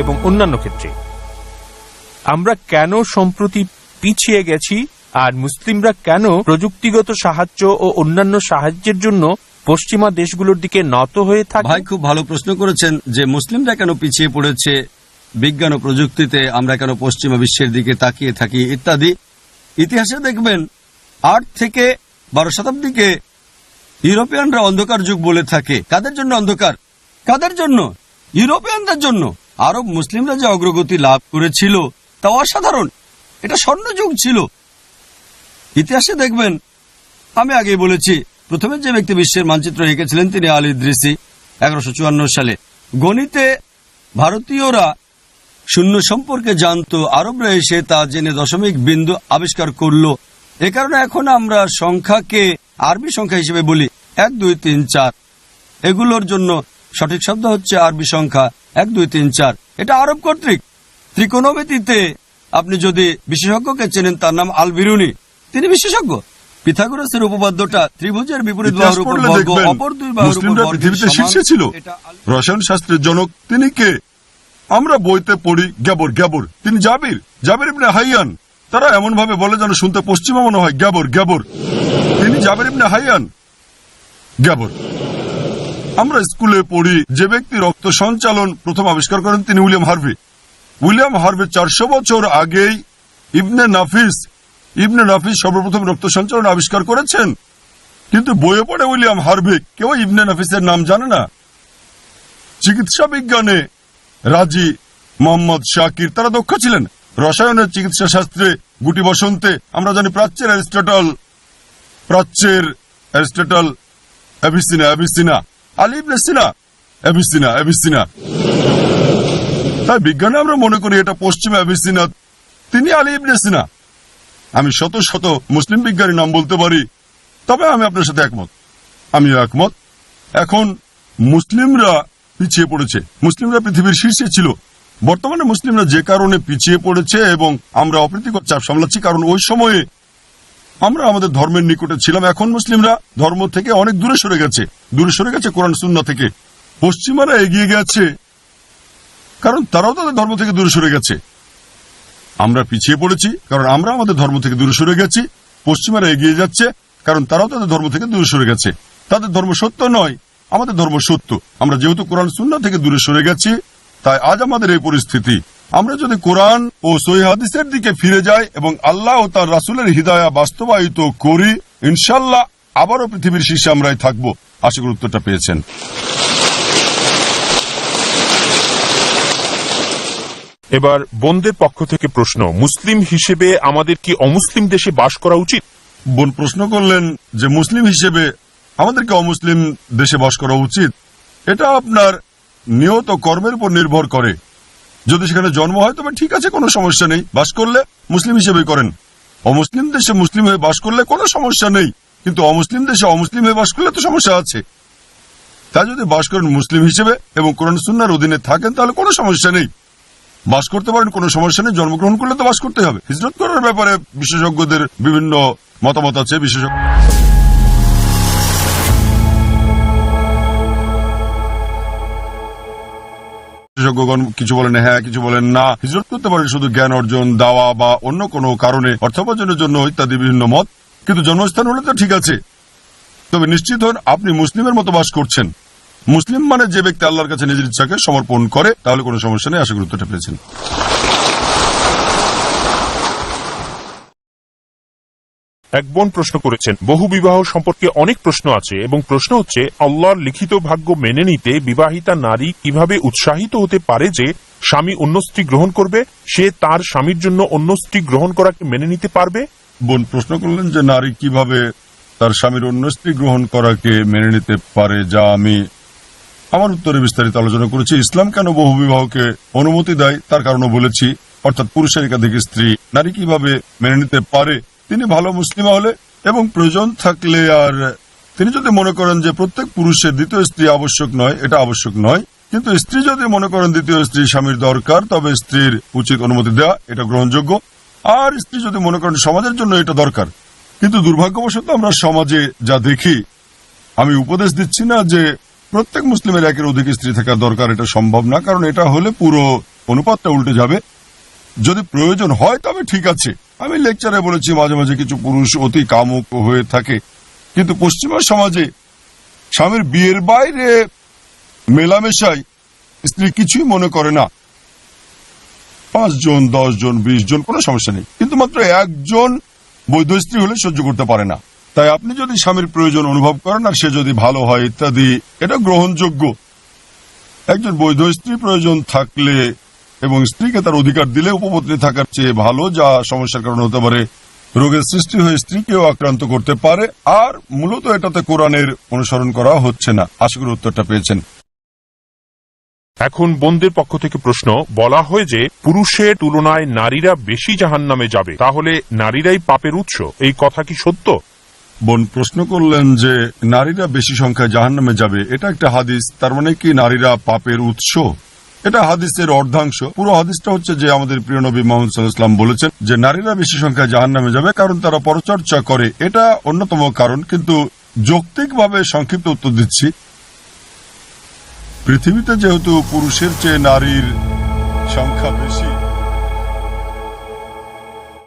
এবং অন্যান্য ক্ষেত্রে। আমরা কেন সম্প্রতি পিছিয়ে গেছি আর মুসলিমরা কেন প্রযুক্তিগত সাহায্য ও অন্যান্য সাহায্যের জন্য পশ্চিমা দেশগুলোর দিকে নত হয়ে থাকে? ভাই, খুব ভালো প্রশ্ন করেছেন যে মুসলিমরা কেন পিছিয়ে পড়েছে, বিজ্ঞান ও প্রযুক্তিতে আমরা কেন পশ্চিমা বিশ্বের দিকে তাকিয়ে থাকি ইত্যাদি। ইতিহাসে দেখবেন, আট থেকে বারো শতাব্দীকে ইউরোপিয়ানরা অন্ধকার যুগ বলে থাকে। কাদের জন্য অন্ধকার? কাদের জন্য? ইউরোপিয়ানদের জন্য। আরব মুসলিমরা যে অগ্রগতি লাভ করেছিল, তা অসাধারণ। এটা স্বর্ণযুগ ছিল। ইতিহাসে দেখবেন, আমি আগেই বলেছি, প্রথমে যে ব্যক্তি বিশ্বের মানচিত্র এঁকেছিলেন তিনি আলী দৃসি এগারোশো সালে। গণিতে ভারতীয়রা শূন্য সম্পর্কে জানত, আরবরা এসে তা জেনে দশমিক বিন্দু আবিষ্কার করল। এ কারণে এখন আমরা সংখ্যাকে আরবি সংখ্যা হিসেবে বলি, এক, দুই, তিন, চার। এগুলোর জন্য সঠিক শব্দ হচ্ছে আরবি সংখ্যা এক দুই তিন চার। এটা আরব কর্তৃক। ত্রিকোণমিতিতে আপনি যদি বিশেষজ্ঞকে চেনেন তার নাম আল বিরুনি তিনি বিশেষজ্ঞ। পিথাগোরাসের উপপাদ্যটা ত্রিভুজের বিপরীত বাহুর উপর বর্গ অপর দুই বাহুর উপর বর্গের পৃথিবীতে শীর্ষে ছিল। রসায়ন শাস্ত্রের জনক তিনি কে? আমরা বইতে পড়ি গ্যাবর গ্যাবর। তিনি জাবির জাবির ইবনে হাইয়ান। তারা এমন ভাবে বলে যেন শুনতে পশ্চিমা মনে হয় গ্যাবর গ্যাবর। তিনি জাবির ইবনে হাইয়ান গ্যাবর। আমরা স্কুলে পড়ি, যে ব্যক্তি রক্ত সঞ্চালন প্রথম আবিষ্কার করেন তিনি উইলিয়াম হার্ভি। উইলিয়াম হার্ভি চারশো বছর আগেই ইবনে নাফিস ইবনে নাফিস সর্বপ্রথম রক্ত সঞ্চালন আবিষ্কার করেছেন। কিন্তু বইয়ে পড়ে উইলিয়াম হার্ভে, কেউ ইবনে নাফিসের নাম জানে না। চিকিৎসা বিজ্ঞানে রাজি মোহাম্মদ শাকির, তারা দক্ষ ছিলেন। রসায়নের চিকিৎসা শাস্ত্রে গুটি বসন্তে, আমরা জানি প্রাচ্যের অ্যারিস্টটল প্রাচ্যের Aristotle, Avicenna Avicenna. Ali ibn তাই বিজ্ঞানে আমরা মনে করি এটা পশ্চিম তিনি আলী ইবনে আমি শত শত মুসলিম বিজ্ঞানী নাম বলতে পারি, তবে আমি আপনার সাথে একমত। আমি একমত। এখন মুসলিমরা পিছিয়ে পড়েছে। মুসলিমরা পৃথিবীর শীর্ষে ছিল। বর্তমানে মুসলিমরা যে কারণে পিছিয়ে পড়েছে এবং আমরা অপ্রীতিকর চাপ সামলাচ্ছি, কারণ ওই সময়ে আমরা আমাদের ধর্মের নিকটে ছিলাম। এখন মুসলিমরা ধর্ম থেকে অনেক দূরে সরে গেছে। দূরে সরে গেছে কোরআন সুন্না থেকে। পশ্চিমারা এগিয়ে গেছে। কারণ তারাও তাদের ধর্ম থেকে দূরে সরে গেছে। আমরা পিছিয়ে পড়েছি, কারণ আমরা আমাদের ধর্ম থেকে দূরে সরে গেছি। পশ্চিমারা এগিয়ে যাচ্ছে, কারণ তারাও তাদের ধর্ম থেকে দূরে সরে গেছে। তাদের ধর্ম সত্য নয়, আমাদের ধর্ম সত্য। আমরা যেহেতু কোরআন সুন্না থেকে দূরে সরে গেছি, তাই আজ আমাদের এই পরিস্থিতি। আমরা যদি কোরআন ও সহি হাদিসের দিকে ফিরে যাই এবং আল্লাহ ও তার রাসুলের হৃদয়া বাস্তবায়িত করি ইনশাল্লাহ আবারও পৃথিবীর শীর্ষে আমরাই থাকব। আশা করি উত্তরটা পেয়েছেন। এবার বোনদের পক্ষ থেকে প্রশ্ন মুসলিম হিসেবে আমাদের কি অমুসলিম দেশে বাস করা উচিত? বোন প্রশ্ন করলেন যে মুসলিম হিসেবে আমাদেরকে অমুসলিম দেশে বাস করা উচিত? এটা আপনার নিয়ত কর্মের উপর নির্ভর করে। যদি সেখানে জন্ম হয়, তবে ঠিক আছে, কোনো সমস্যা নেই। বাস করলে মুসলিম হিসেবেই করেন। অমুসলিম দেশে মুসলিম হয়ে বাস করলে কোনো সমস্যা নেই। কিন্তু অমুসলিম দেশে অমুসলিম হয়ে বাস করলে তো সমস্যা আছে। তাই যদি বাস করেন মুসলিম হিসেবে এবং কোরআন সুন্নার অধীনে থাকেন, তাহলে কোনো সমস্যা নেই। বাস করতে পারেন, কোনো সমস্যা নেই। জন্মগ্রহণ করলে তো বাস করতে হবে। হিজরত করার ব্যাপারে বিশেষজ্ঞদের বিভিন্ন মতামত আছে, বিশেষজ্ঞ বিশেষজ্ঞগণ কিছু বলেন হ্যাঁ কিছু বলেন না। হিজরত করতে পারেন শুধু জ্ঞান অর্জন, দাওয়া বা অন্য কোনো কারণে অর্থোপার্জনের জন্য ইত্যাদি বিভিন্ন মত। কিন্তু জন্মস্থান হলে তো ঠিক আছে। তবে নিশ্চিত হন, আপনি মুসলিমের মতো বাস করছেন। মুসলিম মানে যে ব্যক্তি আল্লাহর কাছে নিজের ইচ্ছাকে সমর্পণ করে, তাহলে কোনো সমস্যা নেই, আশা গুরুত্বটা পেয়েছেন। এক বোন প্রশ্ন করেছেন, বহু বিবাহ সম্পর্কে অনেক প্রশ্ন আছে এবং প্রশ্ন হচ্ছে, আল্লাহর লিখিত ভাগ্য মেনে নিতে বিবাহিতা নারী কীভাবে উৎসাহিত হতে পারে যে স্বামী অন্য স্ত্রী গ্রহণ করবে? সে তার স্বামীর জন্য অন্য স্ত্রী গ্রহণ করাকে মেনে নিতে পারবে? বোন প্রশ্ন করলেন যে, নারী কীভাবে তার স্বামীর অন্য স্ত্রী গ্রহণ করাকে মেনে নিতে পারে যা আমি আমার উত্তরে বিস্তারিত আলোচনা করেছি। ইসলাম কেন বহু বিবাহকে অনুমতি দেয়? তার কারণও বলেছি। অর্থাৎ পুরুষের একাধিক স্ত্রী নারী কীভাবে মেনে নিতে পারে তিনি ভালো মুসলিমা হলে এবং প্রয়োজন থাকলে আর, তিনি যদি মনে করেন যে প্রত্যেক পুরুষের দ্বিতীয় স্ত্রী আবশ্যক নয়, এটা আবশ্যক নয়, কিন্তু স্ত্রী যদি মনে করেন দ্বিতীয় স্ত্রী স্বামীর দরকার, তবে স্ত্রীর উচিত অনুমতি দেওয়া এটা গ্রহণযোগ্য। আর স্ত্রী যদি মনে করেন সমাজের জন্য এটা দরকার, কিন্তু দুর্ভাগ্যবশত আমরা সমাজে যা দেখি, আমি উপদেশ দিচ্ছি না যে প্রত্যেক মুসলিমের একের অধিক স্ত্রী থাকা দরকার, এটা সম্ভব না, কারণ এটা হলে পুরো অনুপাতটা উল্টে যাবে। যদি প্রয়োজন হয়, তবে ঠিক আছে। আমি লেকচারে বলেছি মাঝে মাঝে কিছু পুরুষ অতি কামুক হয়ে থাকে। কিন্তু পশ্চিমা সমাজে স্বামীর বিয়ের বাইরে মেলামেশাই স্ত্রী কিছুই মনে করে না। পাঁচ জন দশ জন বিশ জন কোনো সমস্যা নেই। কিন্তু মাত্র একজন বৈধ স্ত্রী হলে সহ্য করতে পারে না। তাই আপনি যদি স্বামীর প্রয়োজন অনুভব করেন আর সে যদি ভালো হয় ইত্যাদি, এটা গ্রহণযোগ্য। একজন বৈধ স্ত্রী প্রয়োজন থাকলে এবং স্ত্রীকে তার অধিকার দিলে উপপত্নী থাকার চেয়ে ভালো যা সমস্যার কারণ হতে পারে। রোগের সৃষ্টি হয়ে স্ত্রীকেও আক্রান্ত করতে পারে আর মূলত এটাতে কোরআনের অনুসরণ করা হচ্ছে না। আশা করি উত্তরটা পেয়েছেন। এখন বোনদের পক্ষ থেকে প্রশ্ন বলা হয় যে পুরুষের তুলনায় নারীরা বেশি জাহান্নামে যাবে। তাহলে নারীরাই পাপের উৎস? এই কথা কি সত্য? বোন প্রশ্ন করলেন যে নারীরা বেশি সংখ্যায় জাহান্নামে যাবে। এটা একটা হাদিস। তার মানে কি নারীরা পাপের উৎস? এটা হাদিসের অর্ধাংশ। পুরো হাদিসটা হচ্ছে যে আমাদের প্রিয় নবী মোহাম্মদ সাল্লাহাম বলেছেন যে, নারীরা বেশি সংখ্যায় জাহান নামে যাবে কারণ তারা পরচর্চা করে। এটা অন্যতম কারণ, কিন্তু যৌক্তিকভাবে সংক্ষিপ্ত উত্তর দিচ্ছি। পৃথিবীতে যেহেতু পুরুষের চেয়ে নারীর সংখ্যা বেশি